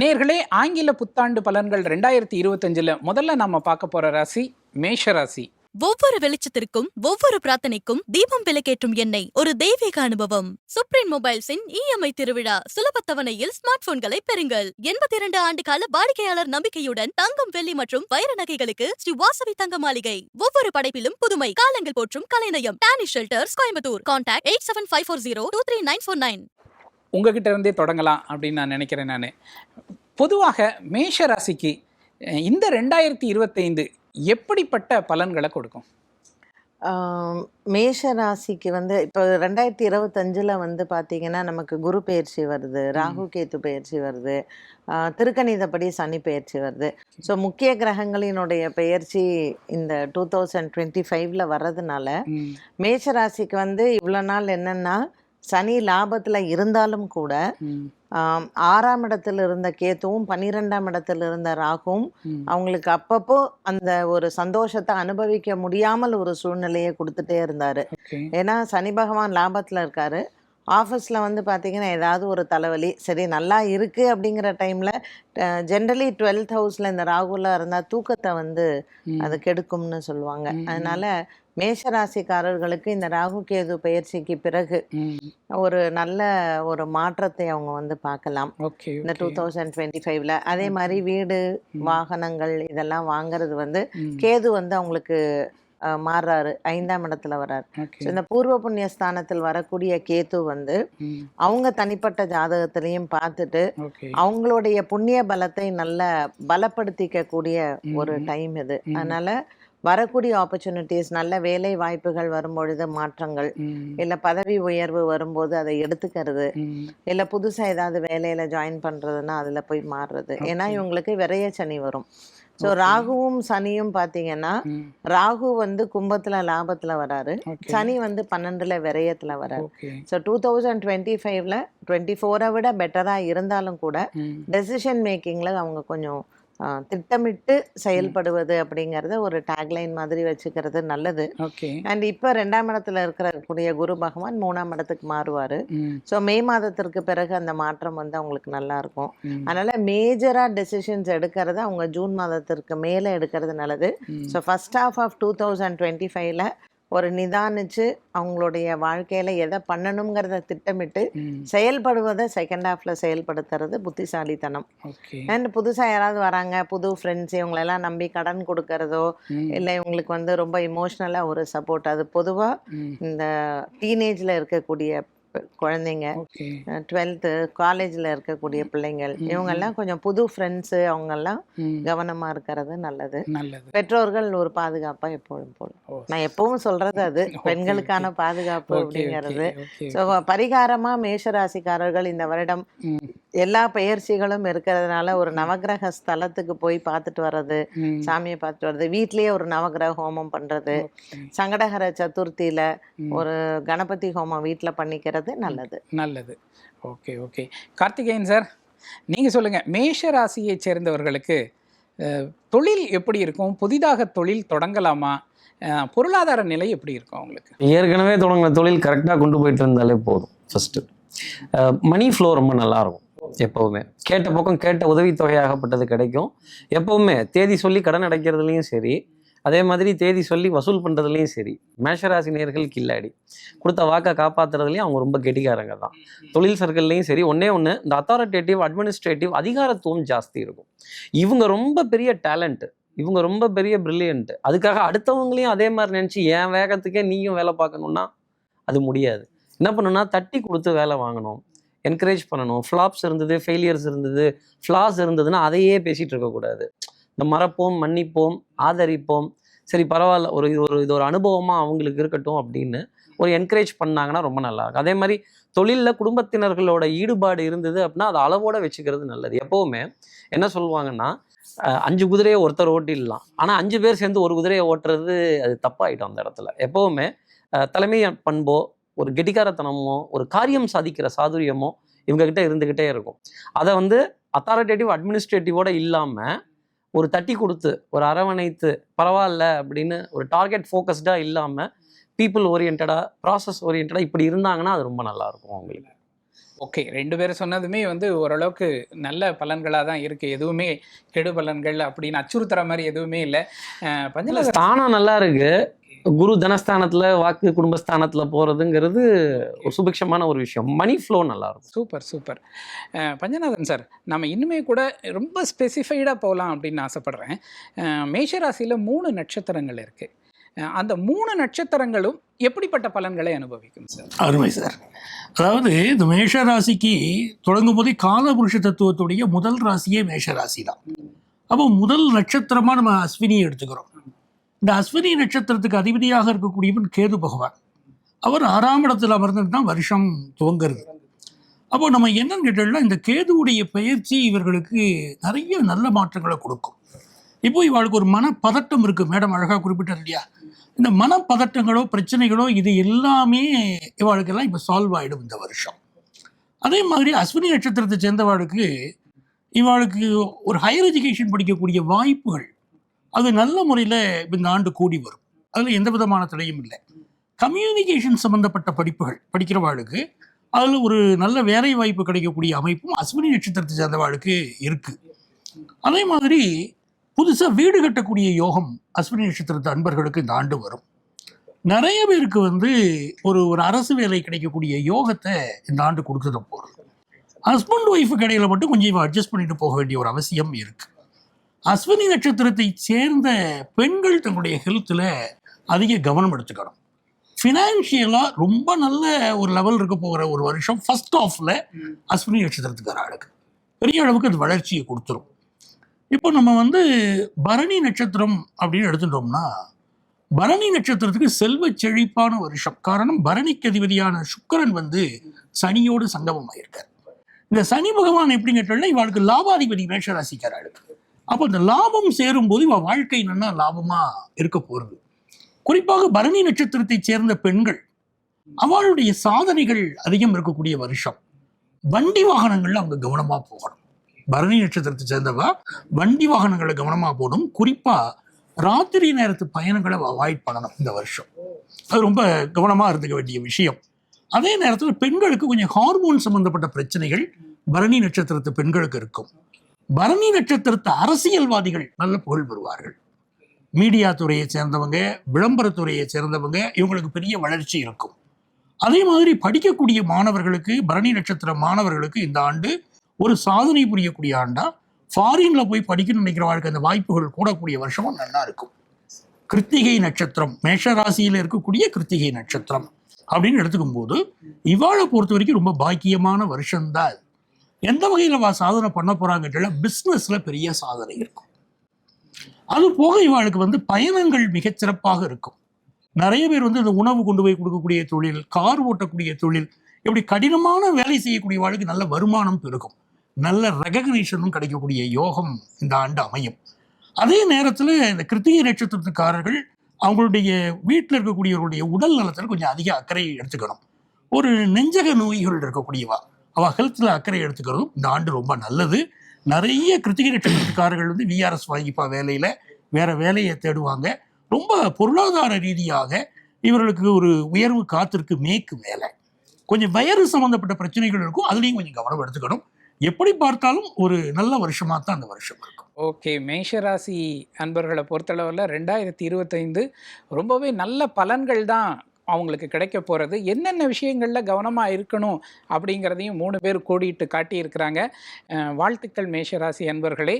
நேர்களே ஆங்கில புத்தாண்டு பலன்கள் ரெண்டாயிரத்தி இருபத்தஞ்சுல முதல்ல நம்ம பார்க்க போற ராசி மேஷ ராசி. ஒவ்வொரு வெளிச்சத்திற்கும் ஒவ்வொரு பிரார்த்தனைக்கும் தீபம் விளக்கேற்றும் எண்ணெய் ஒரு தெய்வீக அனுபவம். சுப்ரீம் மொபைல்ஸின் இஎம்ஐ திருவிழா சுலப தவணையில் ஸ்மார்ட் போன்களை பெறுங்கள். எண்பத்தி இரண்டு ஆண்டு கால வாடிக்கையாளர் நம்பிக்கையுடன் தங்கம் வெள்ளி மற்றும் வைர நகைகளுக்கு ஸ்ரீ வாசவி தங்க மாளிகை. ஒவ்வொரு படைப்பிலும் புதுமை காலங்கள் போற்றும் கலைநயம். Dani shelters Coimbatore. Contact eight seven five four zero two three nine four nine. உங்ககிட்ட இருந்தே தொடங்கலாம் அப்படின்னு நான் நினைக்கிறேன் நான். பொதுவாக மேஷ ராசிக்கு இந்த ரெண்டாயிரத்தி இருபத்தைந்து எப்படிப்பட்ட பலன்களை கொடுக்கும்? மேஷ ராசிக்கு வந்து இப்போ ரெண்டாயிரத்தி இருபத்தஞ்சில் வந்து பார்த்தீங்கன்னா நமக்கு குரு பெயர்ச்சி வருது ராகு கேத்து பெயர்ச்சி வருது திருக்கணிதப்படி சனி பெயர்ச்சி வருது. ஸோ முக்கிய கிரகங்களினுடைய பெயர்ச்சி இந்த டூ தௌசண்ட் டுவெண்ட்டி ஃபைவ்ல வர்றதுனால மேஷ ராசிக்கு வந்து இவ்வளோ நாள் என்னன்னா சனி லாபத்தில் இருந்தாலும் கூட ஆறாம் இடத்துல இருந்த கேத்துவும் பன்னிரெண்டாம் இடத்துல இருந்த ராகுவும் ம். அவங்களுக்கு அப்பப்போ அந்த ஒரு சந்தோஷத்தை அனுபவிக்க முடியாமல் ஒரு சூழ்நிலையை கொடுத்துட்டே இருந்தாரு. ஏன்னா சனி பகவான் லாபத்தில் இருக்காரு. ஆஃபீஸில் வந்து பார்த்தீங்கன்னா ஏதாவது ஒரு தலைவலி சரி நல்லா இருக்கு அப்படிங்கிற டைமில் ஜென்ரலி டுவெல்த் ஹவுஸில் இந்த ராகுல இருந்தால் தூக்கத்தை வந்து அது கெடுக்கும்னு சொல்லுவாங்க. அதனால மேஷ ராசிக்காரர்களுக்கு இந்த ராகு கேது பயிற்சிக்கு பிறகு ஒரு நல்ல ஒரு மாற்றத்தை அவங்க வந்து பார்க்கலாம். ஓகே இந்த டூ. தௌசண்ட் டுவெண்ட்டி ஃபைவ்ல அதே மாதிரி வீடு வாகனங்கள் இதெல்லாம் வாங்குறது வந்து கேது வந்து அவங்களுக்கு மாறுறாரு. ஐந்தாம் இடத்துல வர்றாரு. இந்த பூர்வ புண்ணிய ஸ்தானத்தில் வரக்கூடிய கேது வந்து அவங்க தனிப்பட்ட ஜாதகத்திலையும் பார்த்துட்டு. அவங்களுடைய புண்ணிய பலத்தை நல்ல பலப்படுத்திக்க கூடிய ஒரு டைம் இது. அதனால வரக்கூடிய ஆப்பர்ச்சுனிட்டிஸ் நல்ல வேலை வாய்ப்புகள் வரும்பொழுது மாற்றங்கள் இல்லை பதவி உயர்வு வரும்போது அதை எடுத்துக்கிறது இல்லை புதுசாக ஏதாவது வேலையில் ஜாயின் பண்ணுறதுன்னா அதில் போய் மாறுறது. ஏன்னா. இவங்களுக்கு விரைய சனி வரும். ஸோ. ராகுவும் சனியும் பார்த்தீங்கன்னா ராகு வந்து கும்பத்தில் லாபத்தில் வராரு. சனி வந்து பன்னெண்டில் விரயத்தில் வராரு. ஸோ டூ தௌசண்ட் டுவெண்ட்டி ஃபைவ்ல டுவெண்ட்டி ஃபோரை விட பெட்டராக இருந்தாலும் கூட டெசிஷன் மேக்கிங்கில் அவங்க கொஞ்சம் திட்டமிட்டு செயல்படுவது அப்படிங்கிறத ஒரு டேக்லைன் மாதிரி வச்சுக்கிறது நல்லது. ஓகே. அண்ட் இப்போ ரெண்டாம் இடத்துல இருக்கிற கூடிய குரு பகவான் மூணாம் இடத்துக்கு மாறுவார். ஸோ மே மாதத்திற்கு பிறகு அந்த மாற்றம் வந்து அவங்களுக்கு நல்லா இருக்கும். அதனால மேஜராக டெசிஷன்ஸ் எடுக்கிறது அவங்க ஜூன் மாதத்திற்கு மேலே எடுக்கிறது நல்லது. So first half of two thousand twenty ஃபைவ்ல ஒரு நிதானிச்சு அவங்களுடைய வாழ்க்கையில எதை பண்ணணுங்கிறத திட்டமிட்டு செயல்படுவதை செகண்ட் ஹாஃப்ல செயல்படுத்துறது புத்திசாலித்தனம். அண்ட் புதுசாக யாராவது வராங்க புது ஃப்ரெண்ட்ஸ் இவங்களெல்லாம் நம்பி கடன் கொடுக்கறதோ இல்லை இவங்களுக்கு வந்து ரொம்ப இமோஷ்னலாக ஒரு சப்போர்ட் அது பொதுவாக ம், இந்த டீனேஜில் இருக்கக்கூடிய குழந்தைங்க. டுவெல்த்து காலேஜில் இருக்கக்கூடிய பிள்ளைங்கள். இவங்கெல்லாம் கொஞ்சம் புது ஃப்ரெண்ட்ஸு அவங்கெல்லாம் கவனமாக இருக்கிறது நல்லது. பெற்றோர்கள் ஒரு பாதுகாப்பாக எப்பொழுதும் ஓ, நான் எப்பவும் சொல்றது அது. பெண்களுக்கான பாதுகாப்பு அப்படிங்கிறது. ஸோ பரிகாரமாக மேஷராசிக்காரர்கள் இந்த வருடம் எல்லா பெயர்ச்சிகளும் இருக்கிறதுனால ஒரு நவக்கிரக ஸ்தலத்துக்கு போய் பார்த்துட்டு வர்றது சாமியை பார்த்துட்டு வர்றது வீட்லயே ஒரு நவக்கிரக ஹோமம் பண்றது ஓகே. சங்கடஹர சதுர்த்தியில. ஒரு கணபதி ஹோமம் வீட்ல பண்ணிக்கிறது நல்லது. நல்லது. Okay okay. கார்த்திகேயன் சார் நீங்கள் சொல்லுங்கள் மேஷ ராசியைச் சேர்ந்தவர்களுக்கு தொழில் எப்படி இருக்கும்? புதிதாக தொழில் தொடங்கலாமா? பொருளாதார நிலை எப்படி இருக்கும் அவங்களுக்கு ஏற்கனவே தொடங்கின தொழில் கரெக்டாக கொண்டு போயிட்டு இருந்தாலே போதும். ஃபஸ்ட்டு மணி ஃப்ளோ ரொம்ப நல்லா இருக்கும். எப்போவுமே. கேட்ட பக்கம் கேட்ட உதவித்தொகையாகப்பட்டது கிடைக்கும். எப்போவுமே தேதி சொல்லி கடன் அடைக்கிறதுலையும் சரி அதே மாதிரி தேதி சொல்லி வசூல் பண்ணுறதுலையும் சரி மேஷராசி நேர்கள் கில்லாடி கொடுத்த வாக்கை காப்பாற்றுறதுலையும் அவங்க ரொம்ப கெட்டிக்காரங்க தான். தொழில் சர்க்கிள்லையும் சரி ஒன்றே ஒன்று இந்த அத்தாரிட்டேட்டிவ் அட்மினிஸ்ட்ரேட்டிவ் அதிகாரத்துவம் ஜாஸ்தி இருக்கும். இவங்க ரொம்ப பெரிய டேலண்ட்டு இவங்க ரொம்ப பெரிய பிரில்லியன்ட் அதுக்காக அடுத்தவங்களையும் அதே மாதிரி நினச்சி என் வேகத்துக்கே நீயும் வேலை பார்க்கணுன்னா அது முடியாது. என்ன பண்ணணும்னா தட்டி கொடுத்து வேலை வாங்கணும். என்கரேஜ் பண்ணணும். ஃப்ளாப்ஸ் இருந்தது ஃபெயிலியர்ஸ் இருந்தது ஃப்ளாஸ் இருந்ததுன்னா அதையே பேசிகிட்டு இருக்கக்கூடாது இந்த மறப்போம் மன்னிப்போம் ஆதரிப்போம். சரி பரவாயில்ல ஒரு இது ஒரு இது ஒரு அனுபவமாக அவங்களுக்கு இருக்கட்டும் அப்படின்னு ஒரு என்கரேஜ் பண்ணாங்கன்னா ரொம்ப நல்லா இருக்கும். அதே மாதிரி தொழிலில் குடும்பத்தினர்களோட ஈடுபாடு இருந்தது அப்படின்னா அதை அளவோட வச்சுக்கிறது நல்லது. எப்போவுமே என்ன சொல்லுவாங்கன்னா அஞ்சு குதிரையை ஒருத்தர் ஓட்டிடலாம். ஆனால் அஞ்சு பேர் சேர்ந்து ஒரு குதிரையை ஓட்டுறது அது தப்பாயிடும் அந்த இடத்துல. எப்போவுமே தலைமை பண்போ ஒரு கெட்டிக்காரத்தனமோ ஒரு காரியம் சாதிக்கிற சாதுரியமோ இவங்க கிட்ட இருந்துக்கிட்டே இருக்கும். அதை வந்து அத்தாரிட்டேட்டிவ் அட்மினிஸ்ட்ரேட்டிவோட இல்லாமல் ஒரு தட்டி கொடுத்து ஒரு அரவணைத்து பரவாயில்ல அப்படின்னு ஒரு டார்கெட் ஃபோக்கஸ்டாக இல்லாமல் பீப்புள் ஓரியன்டாக ப்ராசஸ் ஓரியன்டாக இப்படி இருந்தாங்கன்னா அது ரொம்ப நல்லா இருக்கும் அவங்களுக்கு. ஓகே ரெண்டு பேரும் சொன்னதுமே வந்து ஓரளவுக்கு நல்ல பலன்களாக தான் இருக்குது எதுவுமே கெடு பலன்கள் அப்படின்னு அச்சுறுத்துற மாதிரி எதுவுமே இல்லை. பஞ்சநாதன் ஸ்தானம் நல்லா இருக்கு. குரு தனஸ்தானத்துல வாக்கு குடும்பஸ்தானத்துல போறதுங்கிறது ஒரு சுபிக்ஷமான ஒரு விஷயம். மணி ஃப்ளோ நல்லா இருக்கும் சூப்பர். சூப்பர் பஞ்சநாதன் சார் நம்ம இன்னுமே கூட ரொம்ப ஸ்பெசிஃபைடாக போகலாம் அப்படின்னு ஆசைப்பட்றேன். மேஷராசியில் மூணு நட்சத்திரங்கள் இருக்குது அந்த மூணு நட்சத்திரங்களும் எப்படிப்பட்ட பலன்களை அனுபவிக்கும் சார்? அருமை சார். அதாவது இந்த மேஷ ராசிக்கு தொடங்கும் போதே காலபுருஷ தத்துவத்துடைய முதல் ராசியே மேஷ ராசி தான் அப்போ முதல் நட்சத்திரமா நம்ம அஸ்வினியை எடுத்துக்கிறோம். இந்த அஸ்வினி நட்சத்திரத்துக்கு அதிபதியாக இருக்கக்கூடியவன் கேது பகவான். அவர் ஆறாம் இடத்துல அமர்ந்துட்டு தான் வருஷம் துவங்குறது. அப்போ நம்ம என்னன்னு கேட்டோம்னா இந்த கேதுவுடைய பயிற்சி இவர்களுக்கு நிறைய நல்ல மாற்றங்களை கொடுக்கும். இப்போ இவளுக்கு ஒரு மனப்பதட்டம் இருக்குது மேடம் அழகாக குறிப்பிட்டார் இல்லையா? இந்த மனப்பதட்டங்களோ பிரச்சனைகளோ இது எல்லாமே இவாளுக்கெல்லாம் இப்போ சால்வ் ஆகிடும் இந்த வருஷம். அதே மாதிரி அஸ்வினி நட்சத்திரத்தை சேர்ந்தவாளுக்கு இவாளுக்கு ஒரு ஹையர் எஜுகேஷன் படிக்கக்கூடிய வாய்ப்புகள் அது நல்ல முறையில் இந்த ஆண்டு கூடி வரும். அதில் எந்த விதமான தடையும் இல்லை. கம்யூனிகேஷன் சம்பந்தப்பட்ட படிப்புகள் படிக்கிறவாளுக்கு அதில் ஒரு நல்ல வேலை வாய்ப்பு கிடைக்கக்கூடிய அமைப்பும் அஸ்வினி நட்சத்திரத்தை சேர்ந்தவாளுக்கு இருக்குது அதே மாதிரி புதுசாக வீடு கட்டக்கூடிய யோகம் அஸ்வினி நட்சத்திரத்து அன்பர்களுக்கு இந்த ஆண்டு வரும். நிறைய பேருக்கு வந்து ஒரு ஒரு அரசு வேலை கிடைக்கக்கூடிய யோகத்தை இந்த ஆண்டு கொடுத்துட போகிறது ஹஸ்பண்ட் ஒய்ஃபு கடையில் மட்டும் கொஞ்சம் அட்ஜஸ்ட் பண்ணிட்டு போக வேண்டிய ஒரு அவசியம் இருக்குது அஸ்வினி நட்சத்திரத்தை சேர்ந்த பெண்கள் தங்களுடைய ஹெல்த்தில் அதிக கவனம் எடுத்துக்கணும். ஃபினான்ஷியலாக ரொம்ப நல்ல ஒரு லெவல் இருக்க போகிற ஒரு வருஷம் ஃபர்ஸ்ட் ஆஃப்ல அஸ்வினி நட்சத்திரத்துக்கு ஆளுக்கு பெரிய அளவுக்கு அது வளர்ச்சியை கொடுத்துரும். இப்போ நம்ம வந்து பரணி நட்சத்திரம் அப்படின்னு எடுத்துட்டோம்னா பரணி நட்சத்திரத்துக்கு செல்வ செழிப்பான வருஷம். காரணம் பரணிக்கு அதிபதியான சுக்கிரன் வந்து சனியோடு சங்கமம் ஆயிருக்கார் இந்த சனி பகவான் எப்படி கேட்டோம்னா இவளுக்கு லாபாதிபதி மேஷராசிக்காராளுக்கு அப்போ இந்த லாபம் சேரும்போது இவன் வாழ்க்கை நல்லா லாபமா இருக்க போறது? குறிப்பாக பரணி நட்சத்திரத்தை சேர்ந்த பெண்கள் அவளுடைய சாதனைகள் அதிகம் இருக்கக்கூடிய வருஷம். வண்டி வாகனங்கள்ல அவங்க கவனமா போகணும். பரணி நட்சத்திரத்தை சேர்ந்தவ வண்டி வாகனங்களை கவனமா போகணும். குறிப்பா ராத்திரி நேரத்து பயணங்களை அவாய்ட் பண்ணணும் இந்த வருஷம். அது ரொம்ப கவனமா இருந்துக்க வேண்டிய விஷயம். அதே நேரத்தில் பெண்களுக்கு கொஞ்சம் ஹார்மோன் சம்பந்தப்பட்ட பிரச்சனைகள் பரணி நட்சத்திரத்து பெண்களுக்கு இருக்கும். பரணி நட்சத்திரத்து அரசியல்வாதிகள் நல்ல புகழ் பெறுவார்கள். மீடியா துறையை சேர்ந்தவங்க விளம்பரத்துறையை சேர்ந்தவங்க இவங்களுக்கு பெரிய வளர்ச்சி இருக்கும். அதே மாதிரி படிக்கக்கூடிய மாணவர்களுக்கு பரணி நட்சத்திர மாணவர்களுக்கு இந்த ஆண்டு ஒரு சாதனை புரியக்கூடிய ஆண்டா ஃபாரின்ல போய் படிக்கணும்னு நினைக்கிறவர்களுக்கு அந்த வாய்ப்புகள் கூடக்கூடிய வருஷமும் நல்லா இருக்கும். கிருத்திகை நட்சத்திரம் மேஷ ராசியில் இருக்கக்கூடிய கிருத்திகை நட்சத்திரம் அப்படின்னு எடுத்துக்கும் போது இவாளை பொறுத்த வரைக்கும் ரொம்ப பாக்கியமான வருஷம்தான். எந்த வகையில் அவள் சாதனை பண்ண போறாங்கன்ற பிஸ்னஸில் பெரிய சாதனை இருக்கும். அது போக இவாளுக்கு வந்து பயணங்கள் மிகச்சிறப்பாக இருக்கும். நிறைய பேர் வந்து இந்த உணவு கொண்டு போய் கொடுக்கக்கூடிய தொழில் கார் ஓட்டக்கூடிய தொழில் இப்படி கடினமான வேலை செய்யக்கூடிய வாழ்க்கை நல்ல வருமானம் பெருகும். நல்ல ரெகக்னேஷனும் கிடைக்கக்கூடிய யோகம் இந்த ஆண்டு அமையும். அதே நேரத்தில் இந்த கிருத்திகை நட்சத்திரத்துக்காரர்கள் அவங்களுடைய வீட்டில் இருக்கக்கூடியவர்களுடைய உடல் நலத்தில் கொஞ்சம் அதிக அக்கறை எடுத்துக்கணும். ஒரு நெஞ்சக நோய்கள் இருக்கக்கூடியவா. அவள் ஹெல்த்தில் அக்கறை எடுத்துக்கிறதும் இந்த ஆண்டு ரொம்ப நல்லது. நிறைய கிருத்திகை டெக்னிக்காரர்கள் வந்து விஆர்எஸ் வாங்கிப்பா வேலையில். வேற வேலையை தேடுவாங்க. ரொம்ப பொருளாதார ரீதியாக இவர்களுக்கு ஒரு உயர்வு காத்திருக்கு மேக்கு வேலை கொஞ்சம் வயறு சம்மந்தப்பட்ட பிரச்சனைகள் இருக்கும். அதுலேயும் கொஞ்சம் கவனம் எடுத்துக்கணும். எப்படி பார்த்தாலும் ஒரு நல்ல வருஷமாக தான் அந்த வருஷம் இருக்கும். ஓகே மேஷராசி அன்பர்களை பொறுத்தளவில் ரெண்டாயிரத்தி இருபத்தைந்து ரொம்பவே நல்ல பலன்கள் தான் அவங்களுக்கு கிடைக்க போகிறது என்னென்ன விஷயங்களில் கவனமாக இருக்கணும் அப்படிங்கிறதையும் மூணு பேர் கோடிட்டு காட்டியிருக்கிறாங்க. வாழ்த்துக்கள் மேஷராசி அன்பர்களே.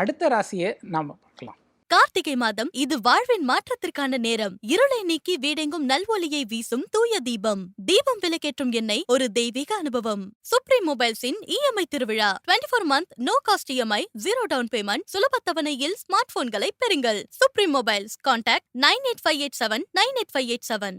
அடுத்த ராசியை நாம் பார்க்கலாம். கார்த்திகை மாதம் இது வாழ்வின் மாற்றத்திற்கான நேரம். இருளை நீக்கி வீடெங்கும் நல்வொலியை வீசும் தூய தீபம். தீபம் விலக்கேற்றும் எண்ணெய் ஒரு தெய்வீக அனுபவம். சுப்ரீம் மொபைல்ஸின் இஎம்ஐ திருவிழா. 24 four month no cost EMI zero down payment சுலபத்தவணையில் smart போன்களை பெறுங்கள். Supreme mobiles contact nine eight five eight seven nine eight five eight seven